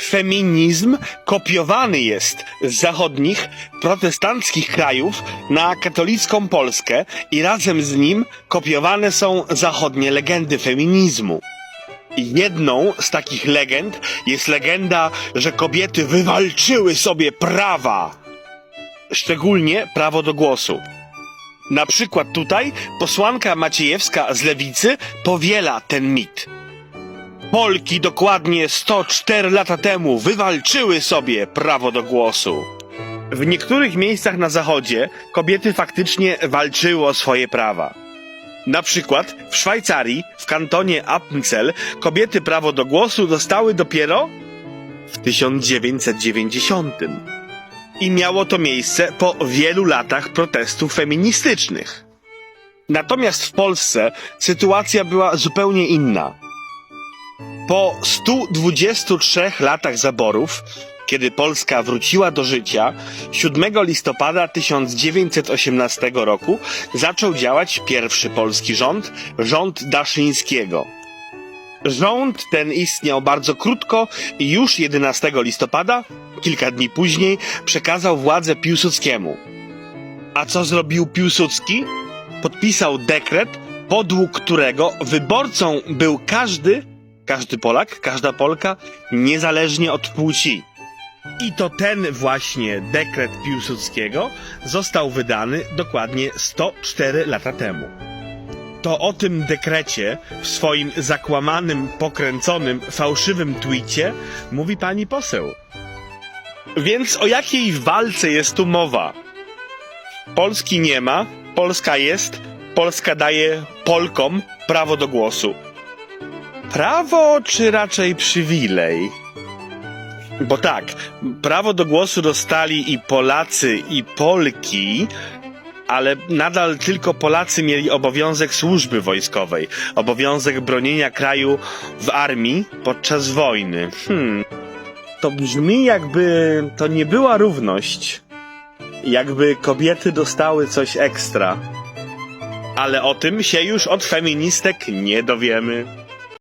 Feminizm kopiowany jest z zachodnich, protestanckich krajów na katolicką Polskę i razem z nim kopiowane są zachodnie legendy feminizmu. Jedną z takich legend jest legenda, że kobiety wywalczyły sobie prawa, szczególnie prawo do głosu. Na przykład tutaj posłanka Maciejewska z Lewicy powiela ten mit. Polki dokładnie 104 lata temu wywalczyły sobie prawo do głosu. W niektórych miejscach na zachodzie kobiety faktycznie walczyły o swoje prawa. Na przykład w Szwajcarii, w kantonie Appenzell, kobiety prawo do głosu dostały dopiero w 1990. I miało to miejsce po wielu latach protestów feministycznych. Natomiast w Polsce sytuacja była zupełnie inna. Po 123 latach zaborów, kiedy Polska wróciła do życia, 7 listopada 1918 roku zaczął działać pierwszy polski rząd, rząd Daszyńskiego. Rząd ten istniał bardzo krótko i już 11 listopada, kilka dni później, przekazał władzę Piłsudskiemu. A co zrobił Piłsudski? Podpisał dekret, podług którego wyborcą był każdy, każdy Polak, każda Polka, niezależnie od płci. I to ten właśnie dekret Piłsudskiego został wydany dokładnie 104 lata temu. To o tym dekrecie w swoim zakłamanym, pokręconym, fałszywym twicie mówi pani poseł. Więc o jakiej walce jest tu mowa? Polski nie ma, Polska jest, Polska daje Polkom prawo do głosu. Prawo czy raczej przywilej? Bo tak, prawo do głosu dostali i Polacy, i Polki, ale nadal tylko Polacy mieli obowiązek służby wojskowej, obowiązek bronienia kraju w armii podczas wojny. Hmm. To brzmi jakby to nie była równość. Jakby kobiety dostały coś ekstra. Ale o tym się już od feministek nie dowiemy.